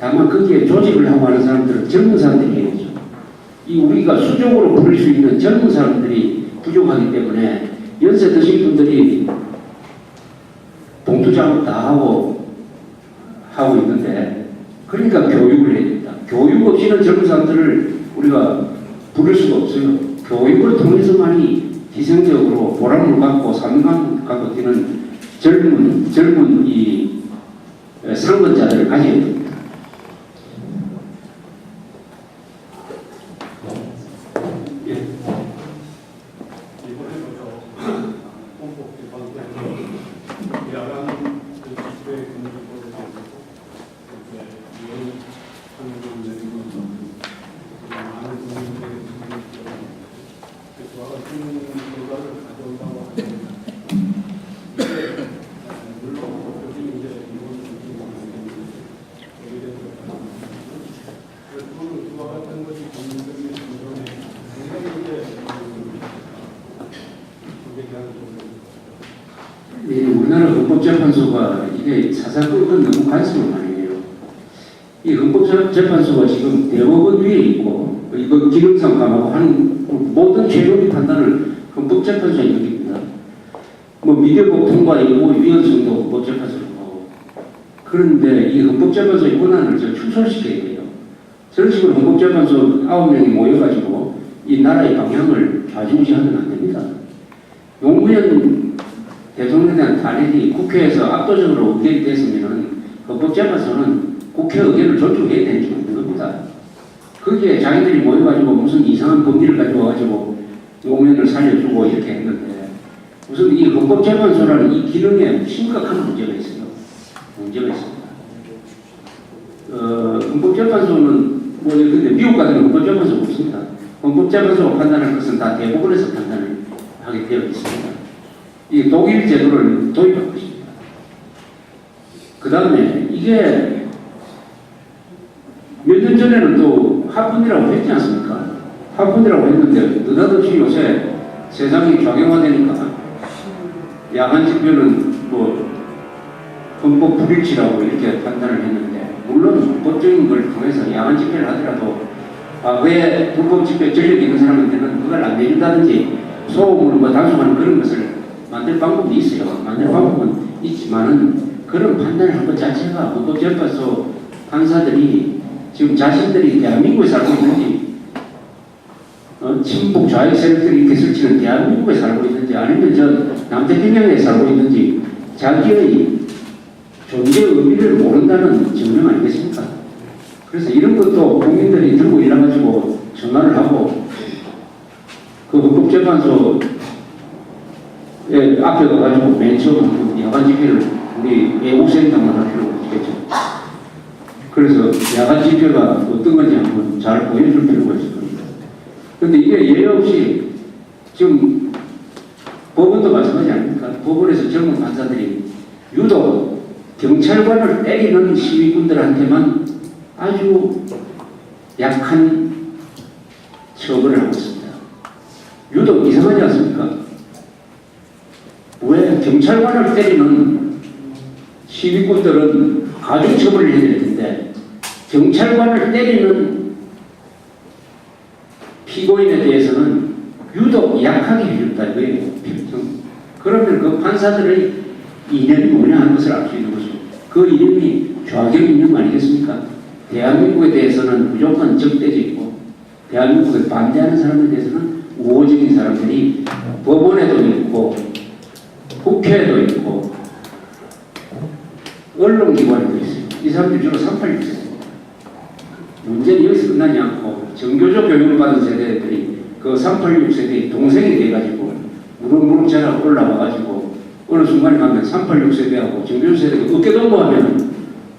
다만 거기에 조직을 하고 하는 사람들은 젊은 사람들이 해야 되죠. 이 우리가 수적으로 부를 수 있는 젊은 사람들이 부족하기 때문에 연세 드신 분들이 봉투 작업 다 하고 하고 있는데 그러니까 교육을 해야 된다. 교육 없이는 젊은 사람들을 우리가 부를 수가 없어요. 교육을 통해서만이 희생적으로 보람을 갖고 사명감을 갖고 뛰는 젊은 젊은 이 상권자들을 가져야 됩니다. 예. 이번에도 홍보 개방된 야간 그 집회 금지법에 대해서 이제 이런 판결을 내리고 많은 국민들에게 그와 같은 결과를 가져온다고 합니다. 이게 물론 법적인 이제 이런 그 그와 같은 것이 국민들의 감정에 굉장히 이제 이 우리나라 이게 사사건건 너무 관심을 많이 해요. 이 헌법재판소가 지금 대법원 위에 있고 이거 기능상 감하고 하는 모든 최종의 판단을 헌법재판소에 맡깁니다. 뭐 미디어법 통과 여부 위헌성도 헌법재판소로 하고 그런데 이 헌법재판소의 권한을 저 축소시켜야 돼요. 저런 식으로 헌법재판소 아홉 명이 모여가지고 이 나라의 방향을 좌지우지하면 안 됩니다. 노무현 대통령에 대한 탄핵이 국회에서 압도적으로 의결이 됐으면은 헌법재판소는 국회 의견을 존중해야 되는 겁니다. 거기에 자기들이 모여가지고 무슨 이상한 법리를 가지고 와가지고 노무현을 살려주고 이렇게 했는데 무슨 이 헌법재판소라는 이 기능에 심각한 문제가 있어요. 문제가 있습니다. 어, 헌법재판소는 뭐 근데 미국 같은 헌법재판소 없습니다. 헌법재판소가 판단할 것은 다 대법원에서 판단을 하게 되어 있습니다. 이 독일 제도를 도입한 것입니다. 그 다음에 이게 몇 년 전에는 또 합분이라고 했지 않습니까? 합분이라고 했는데 느닷없이 요새 세상이 좌경화되니까 야간 집회는 뭐 헌법 불일치라고 이렇게 판단을 했는데 물론 법적인 걸 통해서 야간 집회를 하더라도 과거에 불법 집회 전력 있는 사람한테는 그걸 안 내준다든지 소음으로 뭐 단속하는 그런 것을 만들 방법이 있어요. 만들 방법은 있지만은 그런 판단을 한 것 자체가 헌법 재판소 판사들이 지금 자신들이 대한민국에 살고 있는지 어, 친북 좌익 세력들이 이렇게 설치는 대한민국에 살고 있는지 아니면 저 남태평양에 살고 있는지 자기의 존재 의미를 모른다는 증명 아니겠습니까? 그래서 이런 것도 국민들이 들고 일어나가지고 전화를 하고 그 헌법재판소 예, 앞에 가가지고 맨 처음 그 야간 집회를 우리 애국센터만 할 필요가 없겠죠. 그래서 야간 집회가 어떤 건지 한번 잘 보여줄 필요가 있을 겁니다. 근데 이게 예외 없이 지금 법원도 마찬가지 아닙니까? 법원에서 젊은 판사들이 유독 경찰관을 때리는 시위군들한테만 아주 약한 처벌을 하고 있습니다. 유독 이상하지 않습니까? 왜 경찰관을 때리는 시위꾼들은 가중 처벌을 해야 될 텐데 경찰관을 때리는 피고인에 대해서는 유독 약하게 해줬다 이거예요. 그러면 그 판사들의 이념이 뭐냐 하는 것을 알 수 있는 거죠. 그 이념이 좌경 이념 아니겠습니까? 대한민국에 대해서는 무조건 적대적이고 대한민국에 반대하는 사람에 대해서는 우호적인 사람들이 법원에도 있고 국회에도 있고 언론기관에도 있어요. 이 사람들이 주로 386세대입니다. 문제는 여기서 끝나지 않고 정교조 교육을 받은 세대들이 그 386세대의 동생이 돼가지고 무릎무릎 자라 올라와가지고 어느 순간에 가면 386세대하고 정교조 세대가 어깨동무하면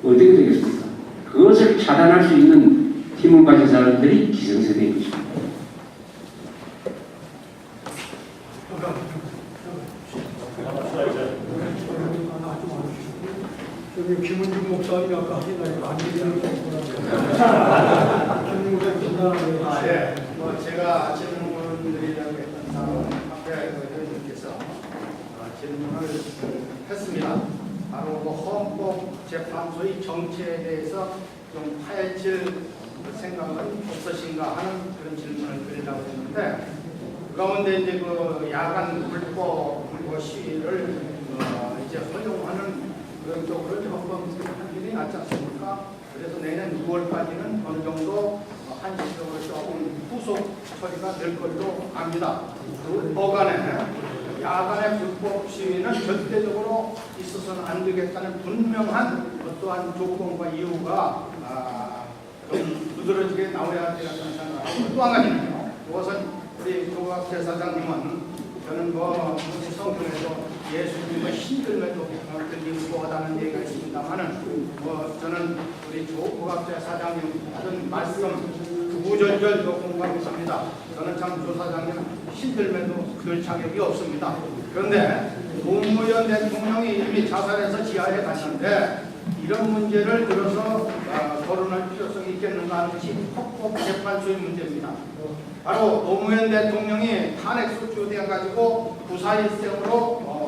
어떻게 되겠습니까? 그것을 차단할 수 있는 힘을 가진 사람들이 기성세대인 것입니다. 저기 김은중 목사님이 아까 하신 안 되는 거라고. 김은중 목사님 진단하고 아, 예. 뭐 제가 질문드리려고 했던 앞에 그 의원님께서 어, 질문을 했습니다. 바로 그 헌법재판소의 정체에 대해서 좀 파헤칠 생각은 없으신가 하는 그런 질문을 드리려고 했는데 가운데 이제 그 야간 불법 뭐 시위를 어 이제 이제 헌법 판결이 났지 않습니까? 그래서 내년 6월까지는 어느 정도 한시적으로 조금 후속 처리가 될 걸로 압니다. 그 어간에 야간의 불법 시위는 절대적으로 있어서는 안 되겠다는 분명한 어떠한 조건과 이유가 아, 좀 두드러지게 나와야 되겠다는 생각하고 또 한 가지는요. 그것은 우리 조각 대사장님은 저는 뭐 무슨 성경에도 예수님의 힘들매도 들리고 하다는 얘기가 있습니다만은 뭐 저는 우리 조국학자 사장님 하던 말씀 구절절도 공감했습니다. 저는 참 조 사장님 힘들매도 들 자격이 없습니다. 그런데 노무현 대통령이 이미 자살해서 지하에 갔는데 이런 문제를 들어서 어, 거론할 필요성이 있겠는가 하는 것이 헌법재판소의 문제입니다. 바로 노무현 대통령이 탄핵소추에 가지고 구사일생으로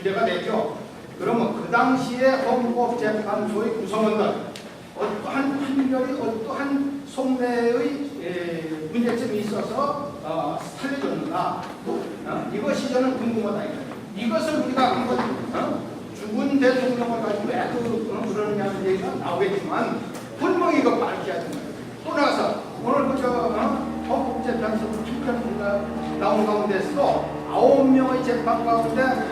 어, 부재가 됐죠. 그러면 그 당시에 헌법재판소의 구성원들 어떠한 판결이 어떠한 속내의 에, 문제점이 있어서 어, 살려줬는가 어? 이것이 저는 궁금하다. 이것을 우리가 한번 어? 죽은 대통령을 가지고 왜 그, 어, 그러느냐는 얘기가 나오겠지만 분명히 이거 밝혀야 된다. 또 나가서 오늘 그저 어? 헌법재판소 판결가 나온 가운데서도 아홉 명의 재판 가운데 에,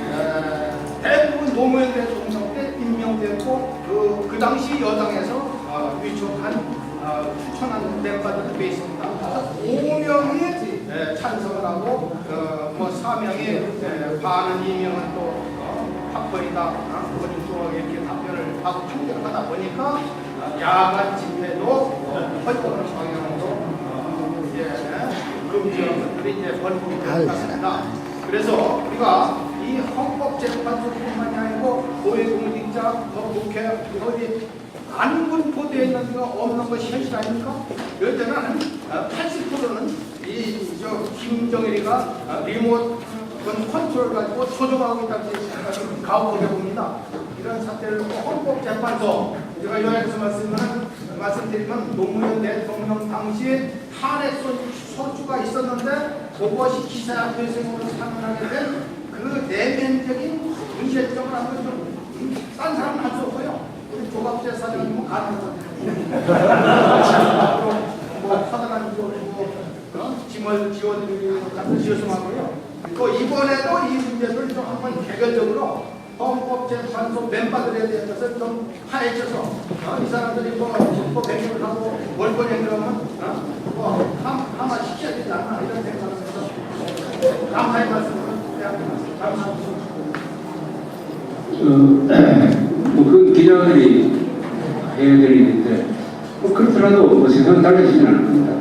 대부분 노무현 대통령 때 임명됐고 그, 그 당시 여당에서 어, 위촉한 어, 추천한 멤버들이 돼 있습니다. 그래서 5명이 에, 찬성을 하고 어, 뭐 4명이 에, 반은 이명은 또 어, 합헌이다. 어, 그건 또 이렇게 답변을 하고 판결을 하다 보니까 어, 야간 집회도 어, 방향으로 어, 이제 금지하는 것들이 이제 번복이 되었습니다. 그래서 우리가 이 헌법재판소뿐만이 아니고 고위공직자, 뭐 국회, 어디 안군포되어 있는 거 없는 것이 현실 아닙니까? 여전히 한 80%는 이저 김정일이가 어, 리모트 컨트롤 가지고 조종하고 있다고 가오게 봅니다. 이런 사태를 놓고 헌법재판소 제가 요약해서 말씀은 말씀드리면 노무현 대통령 당시 탄핵 소- 소추가 있었는데 그것이 기사 회생으로 상응하게 된 그 내면적인 문제점을 한번 좀딴 사람은 할 수 없고요. 우리 조갑재 사장님은 가능하거든요. 뭐 사단한 뭐 어? 짐을 지워드리는 같은 죄송하고요. 또 이번에도 이 문제를 좀 한번 개별적으로 헌법재판소 멤버들에 대해서 좀 파헤쳐서 어? 이 사람들이 뭐 헌법 변경을 하고 월권에 그러면 어? 뭐 함, 하나 시켜야 되지 않나 이런 생각을 해서 감사의 말씀을 드립니다. 감사합니다. 어, 뭐그 기자들이 해야 될 일인데 뭐 그렇더라도 뭐 세상 달라지지는 않을 겁니다.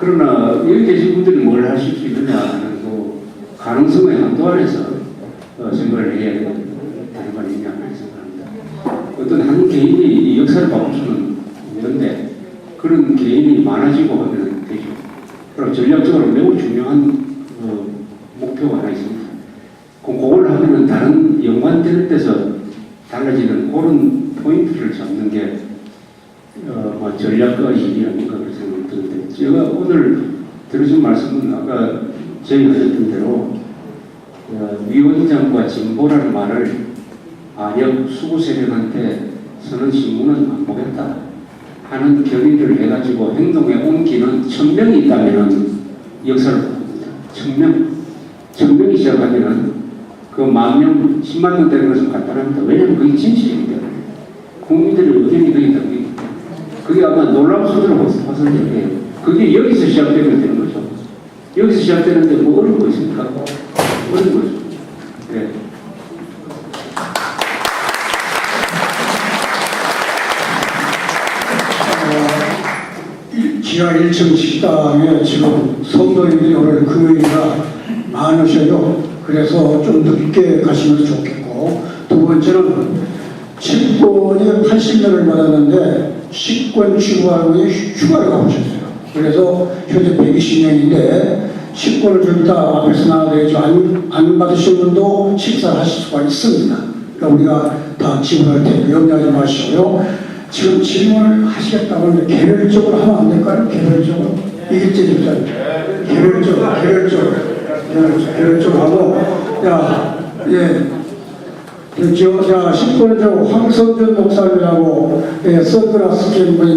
그러나 여기 계신 분들이 뭘 하실 수 있느냐 하는 그 가능성의 한도 안에서 어, 생각을 해야 되는 거 아니냐 생각합니다. 어떤 한 개인이 이 역사를 바꿀 수는 있는데 그런 개인이 많아지고 하면 되죠. 그럼 전략적으로 매우 중요한 어, 목표가 하나 있습니다. 그- 그걸 하면은 다른 연관되는 데서 달라지는 그런 포인트를 잡는 게 어, 뭐 전략가 일이 아닌가 그런 생각이 드는데 제가 오늘 들으신 말씀은 아까 저희가 했던 대로 어, 위원장과 진보라는 말을 안역 수구 세력한테 서는 신문은 안 보겠다 하는 결의를 해가지고 행동에 옮기는 천명이 있다면 역사를 봅니다. 천명 천명이 시작하면은 그 만 명, 10만 명 되는 것은 간단합니다. 왜냐하면 그게 진실이기 때문에. 국민들의 의견이 그게 담기기 때문에. 그게 아마 놀라운 수준으로 벗어날 텐데, 그게 여기서 시작되면 되는 거죠. 여기서 시작되는데 뭐 어려운 거 있습니까? 어려운 거죠. 네. 일- 지하 1층 식당에 지금 성도님들이 오늘 금요일이라 많으셔요. 그래서 좀더 늦게 가시면 좋겠고 두 번째는 채권이 80년을 받았는데 식권 취소하고 휴가를 가보셨어요. 그래서 현재 120년인데 식권을 좀다 앞에서 나와드리죠. 안, 안 받으신 분도 식사를 하실 수가 있습니다. 그러니까 우리가 다 질문할 때 염려하지 마시고요. 지금 질문을 하시겠다고 하는데 개별적으로 하면 안 될까요? 개별적으로? 이길제 집사님. 개별적으로, 개별적으로. 이런 쪽 하고 야예. 지원자 10번조 황선준 목사님이라고 예, 선글라스 낀 분이